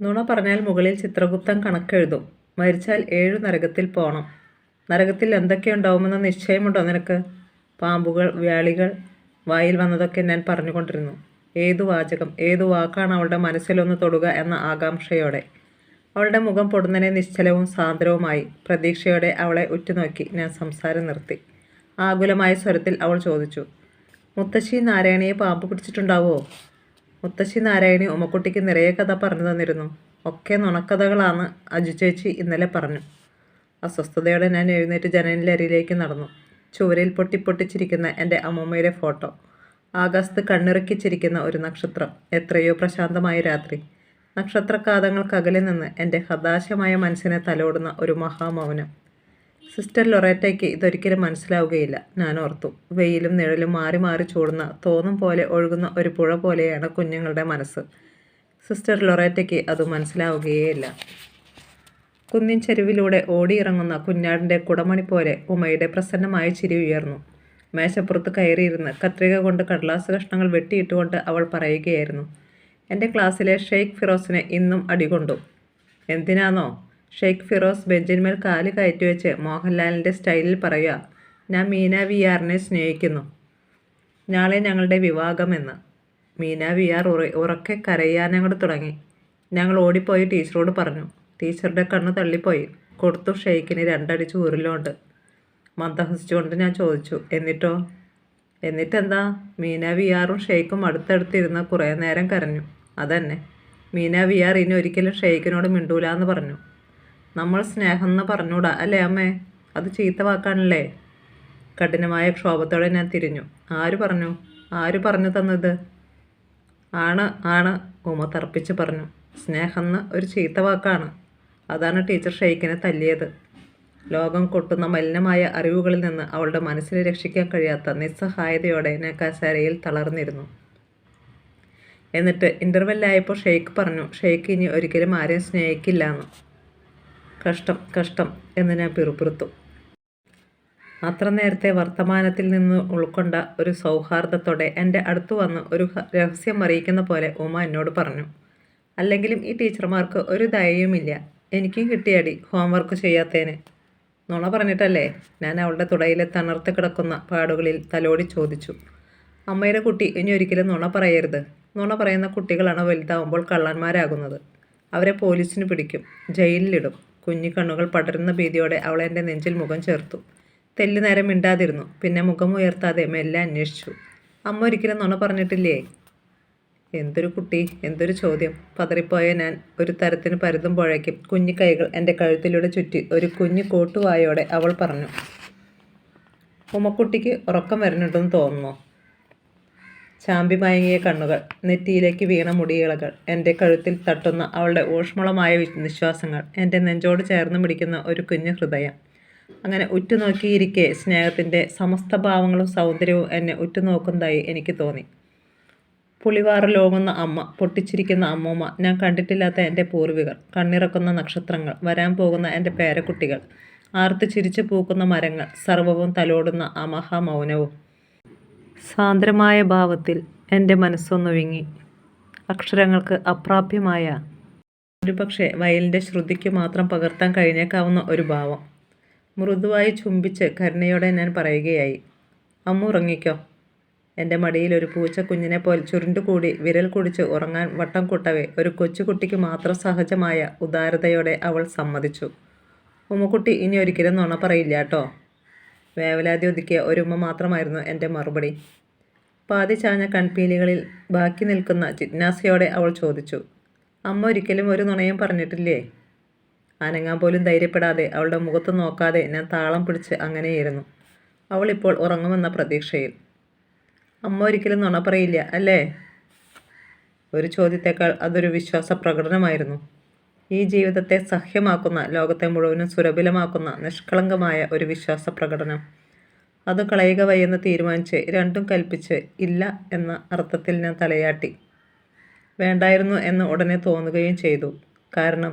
നുണ പറഞ്ഞാൽ മുകളിൽ ചിത്രഗുപ്തൻ കണക്കെഴുതും. മരിച്ചാൽ ഏഴ് നരകത്തിൽ പോകണം നരകത്തിൽ എന്തൊക്കെയുണ്ടാവുമെന്ന് നിശ്ചയമുണ്ടോ നിനക്ക്? പാമ്പുകൾ വ്യാളികൾ വായിൽ വന്നതൊക്കെ ഞാൻ പറഞ്ഞുകൊണ്ടിരുന്നു. ഏതു വാചകം ഏതു വാക്കാണ് അവളുടെ മനസ്സിലൊന്ന് തൊടുക എന്ന ആകാംക്ഷയോടെ. അവളുടെ മുഖം പൊടുന്നനെ നിശ്ചലവും സാന്ദ്രവുമായി. പ്രതീക്ഷയോടെ അവളെ ഉറ്റുനോക്കി ഞാൻ സംസാരം നിർത്തി. ആകുലമായ സ്വരത്തിൽ അവൾ ചോദിച്ചു മുത്തശ്ശി നാരായണിയെ പാമ്പ് പിടിച്ചിട്ടുണ്ടാവോ? മുത്തശ്ശി നാരായണി ഉമ്മക്കുട്ടിക്ക് നിറയെ കഥ പറഞ്ഞു തന്നിരുന്നു. ഒക്കെ നുണക്കഥകളാണ് അജു ചേച്ചി ഇന്നലെ പറഞ്ഞു. അസ്വസ്ഥതയോടെ ഞാൻ എഴുന്നേറ്റ് ജനലിനരികിലേക്ക് നടന്നു. ചുവരിൽ പൊട്ടിപ്പൊട്ടിച്ചിരിക്കുന്ന എന്റെ അമ്മൂമ്മയുടെ ഫോട്ടോ. ആകാശത്ത് കണ്ണിറുക്കിച്ചിരിക്കുന്ന ഒരു നക്ഷത്രം. എത്രയോ പ്രശാന്തമായ രാത്രി. നക്ഷത്രകാതങ്ങൾക്കകലെ നിന്ന് എന്റെ ഹതാശമായ മനസ്സിനെ തലോടുന്ന ഒരു മഹാമൗനം. സിസ്റ്റർ ലൊറേറ്റയ്ക്ക് ഇതൊരിക്കലും മനസ്സിലാവുകയില്ല. ഞാൻ ഓർത്തു വെയിലും നിഴലും മാറി മാറി ചൂടുന്ന തോന്നും പോലെ ഒഴുകുന്ന ഒരു പുഴ പോലെയാണ് കുഞ്ഞുങ്ങളുടെ മനസ്സ്. സിസ്റ്റർ ലൊറേറ്റയ്ക്ക് അത് മനസ്സിലാവുകയേയില്ല. കുന്നിൻ ചെരുവിലൂടെ ഓടിയിറങ്ങുന്ന കുഞ്ഞാടിന്റെ കുടമണി പോലെ ഉമയുടെ പ്രസന്നമായ ചിരി ഉയർന്നു. മേശപ്പുറത്ത് കയറിയിരുന്ന് കത്രിക കൊണ്ട് കടലാസ് കഷ്ണങ്ങൾ വെട്ടിയിട്ടുകൊണ്ട് അവൾ പറയുകയായിരുന്നു. എന്റെ ക്ലാസ്സിലെ ഷെയ്ഖ് ഫിറോസിനെ ഇന്നും അടികൊണ്ടു. എന്തിനാണോ ഷെയ്ഖ് ഫിറോസ് ബെഞ്ചിന്മേൽ കാൽ കയറ്റിവെച്ച് മോഹൻലാലിന്റെ സ്റ്റൈലിൽ പറയുക ഞാൻ മീന വി ആറിനെ സ്നേഹിക്കുന്നു. നാളെ ഞങ്ങളുടെ വിവാഹമെന്ന് മീന വി ആർ ഉറ ഉറക്കെ കരയാനങ്ങോട് തുടങ്ങി. ഞങ്ങൾ ഓടിപ്പോയി ടീച്ചറോട് പറഞ്ഞു. ടീച്ചറുടെ കണ്ണ് തള്ളിപ്പോയി. കൊടുത്തു ഷെയ്ഖിന് രണ്ടടിച്ച് ഉരുലോണ്ട് മന്ദഹസിച്ചുകൊണ്ട് ഞാൻ ചോദിച്ചു എന്നിട്ടോ? എന്നിട്ടെന്താ? മീന വി ആറും ഷെയ്ഖും അടുത്തടുത്തിരുന്ന് കുറേ നേരം കരഞ്ഞു. അതന്നെ. മീന വി ആർ ഇനി ഒരിക്കലും ഷെയ്ഖിനോട് മിണ്ടൂലെന്ന് പറഞ്ഞു. നമ്മൾ സ്നേഹം എന്ന് പറഞ്ഞൂടാ. അല്ലേ അമ്മേ? അത് ചീത്ത വാക്കാണല്ലേ? കഠിനമായ ക്ഷോഭത്തോടെ ഞാൻ തിരിഞ്ഞു. ആര് പറഞ്ഞു? ആര് പറഞ്ഞു തന്നത്? ആണ് ആണ് ഉമ തർപ്പിച്ച് പറഞ്ഞു. സ്നേഹം എന്ന് ഒരു ചീത്ത വാക്കാണ്. അതാണ് ടീച്ചർ ഷെയ്ഖിനെ തല്ലിയത്. ലോകം കൊട്ടുന്ന മലിനമായ അറിവുകളിൽ നിന്ന് അവളുടെ മനസ്സിനെ രക്ഷിക്കാൻ കഴിയാത്ത നിസ്സഹായതയോടെ ഞാൻ കസേരയിൽ തളർന്നിരുന്നു. എന്നിട്ട് ഇന്റർവെല്ലായപ്പോൾ ഷെയ്ഖ് പറഞ്ഞു ഷെയ്ഖ് ഇനി ഒരിക്കലും ആരെയും സ്നേഹിക്കില്ല എന്ന് കഷ്ടം കഷ്ടം എന്ന് ഞാൻ പിറുപിറുത്തു. അത്ര നേരത്തെ വർത്തമാനത്തിൽ നിന്ന് ഉൾക്കൊണ്ട ഒരു സൗഹാർദ്ദത്തോടെ എന്റെ അടുത്ത് വന്ന് ഒരു രഹസ്യം അറിയിക്കുന്ന പോലെ ഉമ എന്നോട് പറഞ്ഞു. അല്ലെങ്കിലും ഈ ടീച്ചർമാർക്ക് ഒരു ദയയുമില്ല എനിക്കും കിട്ടിയടി ഹോംവർക്ക് ചെയ്യാത്തതിന് നുണ പറഞ്ഞിട്ടല്ലേ ഞാൻ അവളുടെ തുടയിലെ തണർത്ത് കിടക്കുന്ന പാടുകളിൽ തലോടി ചോദിച്ചു. അമ്മയുടെ കുട്ടി ഇനി ഒരിക്കലും നുണ പറയരുത്. നുണ പറയുന്ന കുട്ടികളാണ് വലുതാവുമ്പോൾ കള്ളന്മാരാകുന്നത്. അവരെ പോലീസിന് പിടിക്കും ജയിലിലിടും. കുഞ്ഞു കണ്ണുകൾ പടരുന്ന ഭീതിയോടെ അവൾ എന്റെ നെഞ്ചിൽ മുഖം ചേർത്തു. തെല്ലു നേരം മിണ്ടാതിരുന്നു. പിന്നെ മുഖം ഉയർത്താതെ മെല്ലെ അന്വേഷിച്ചു. അമ്മ ഒരിക്കലും നുണ പറഞ്ഞിട്ടില്ലേ? എന്തൊരു കുട്ടി? എന്തൊരു ചോദ്യം. പതറിപ്പോയ ഞാൻ ഒരു തരത്തിന് പരുതുമ്പോഴേക്കും കുഞ്ഞു കൈകൾ എന്റെ കഴുത്തിലൂടെ ചുറ്റി ഒരു കുഞ്ഞു കോട്ടുവായോടെ അവൾ പറഞ്ഞു. ഉമ്മക്കുട്ടിക്ക് ഉറക്കം വരുന്നുണ്ടെന്ന് തോന്നുന്നു. ചാമ്പി മയങ്ങിയ കണ്ണുകൾ നെറ്റിയിലേക്ക് വീണ മുടിയിളകൾ എന്റെ കഴുത്തിൽ തട്ടുന്ന അവളുടെ ഊഷ്മളമായ നിശ്വാസങ്ങൾ എന്റെ നെഞ്ചോട് ചേർന്ന് പിടിക്കുന്ന ഒരു കുഞ്ഞു ഹൃദയം. അങ്ങനെ ഉറ്റുനോക്കിയിരിക്കെ സ്നേഹത്തിന്റെ സമസ്ത ഭാവങ്ങളും സൗന്ദര്യവും എന്നെ ഉറ്റുനോക്കുന്നതായി എനിക്ക് തോന്നി. പുളിവാറിലോങ്ങുന്ന അമ്മ പൊട്ടിച്ചിരിക്കുന്ന അമ്മൂമ്മ ഞാൻ കണ്ടിട്ടില്ലാത്ത എന്റെ പൂർവികർ കണ്ണിറക്കുന്ന നക്ഷത്രങ്ങൾ വരാൻ പോകുന്ന എന്റെ പേരക്കുട്ടികൾ ആർത്ത് ചിരിച്ചു പൂക്കുന്ന മരങ്ങൾ സർവവും തലോടുന്ന ആ മഹാമൗനവും സാന്ദ്രമായ ഭാവത്തിൽ എന്റെ മനസ്സൊന്നു വിങ്ങി അക്ഷരങ്ങൾക്ക് അപ്രാപ്യമായ ഒരുപക്ഷെ വയലിന്റെ ശ്രുതിക്ക് മാത്രം പകർത്താൻ കഴിഞ്ഞേക്കാവുന്ന ഒരു ഭാവം. മൃദുവായി ചുംബിച്ച് കരുണയോടെ ഞാൻ പറയുകയായി അമ്മ ഉറങ്ങിക്കോ. എന്റെ മടിയിൽ ഒരു പൂച്ച കുഞ്ഞിനെ പോലെ ചുരുണ്ടുകൂടി വിരൽ കുടിച്ച് ഉറങ്ങാൻ വട്ടം കൂട്ടവേ ഒരു കൊച്ചുകുട്ടിക്ക് മാത്രം സഹജമായ ഉദാരതയോടെ അവൾ സമ്മതിച്ചു. ഉമ്മക്കുട്ടി ഇനി ഒരിക്കലും നുണ പറയില്ല കേട്ടോ. വേവലാതി ഒതുക്കിയ ഒരുമ്മ മാത്രമായിരുന്നു എന്റെ മറുപടി. പാതി ചാഞ്ഞ കൺപീലികളിൽ ബാക്കി നിൽക്കുന്ന ജിജ്ഞാസയോടെ അവൾ ചോദിച്ചു അമ്മ ഒരിക്കലും ഒരു നുണയും പറഞ്ഞിട്ടില്ലേ? അനങ്ങാൻ പോലും ധൈര്യപ്പെടാതെ അവളുടെ മുഖത്ത് നോക്കാതെ ഞാൻ താളം പിടിച്ച് അങ്ങനെയിരുന്നു അവൾ ഇപ്പോൾ ഉറങ്ങുമെന്ന പ്രതീക്ഷയിൽ. അമ്മ ഒരിക്കലും നുണ പറയില്ല അല്ലേ? ഒരു ചോദ്യത്തേക്കാൾ അതൊരു വിശ്വാസ പ്രകടനമായിരുന്നു ഈ ജീവിതത്തെ സഹ്യമാക്കുന്ന ലോകത്തെ മുഴുവനും സുരഭിലമാക്കുന്ന നിഷ്കളങ്കമായ ഒരു വിശ്വാസ പ്രകടനം. അത് കളയുക വയ്യെന്ന് തീരുമാനിച്ച് രണ്ടും കൽപ്പിച്ച് ഇല്ല എന്ന അർത്ഥത്തിൽ ഞാൻ തലയാട്ടി. വേണ്ടായിരുന്നു എന്ന് ഉടനെ തോന്നുകയും ചെയ്തു. കാരണം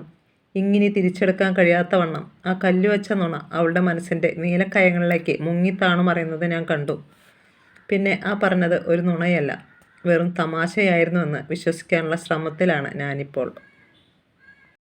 ഇങ്ങനെ തിരിച്ചെടുക്കാൻ കഴിയാത്തവണ്ണം ആ കല്ലുവച്ച നുണ അവളുടെ മനസ്സിന്റെ നീലക്കയങ്ങളിലേക്ക് മുങ്ങിത്താണു മറയുന്നത് ഞാൻ കണ്ടു. പിന്നെ ആ പറഞ്ഞത് ഒരു നുണയല്ല വെറും തമാശയായിരുന്നുവെന്ന് വിശ്വസിക്കാനുള്ള ശ്രമത്തിലാണ് ഞാനിപ്പോൾ.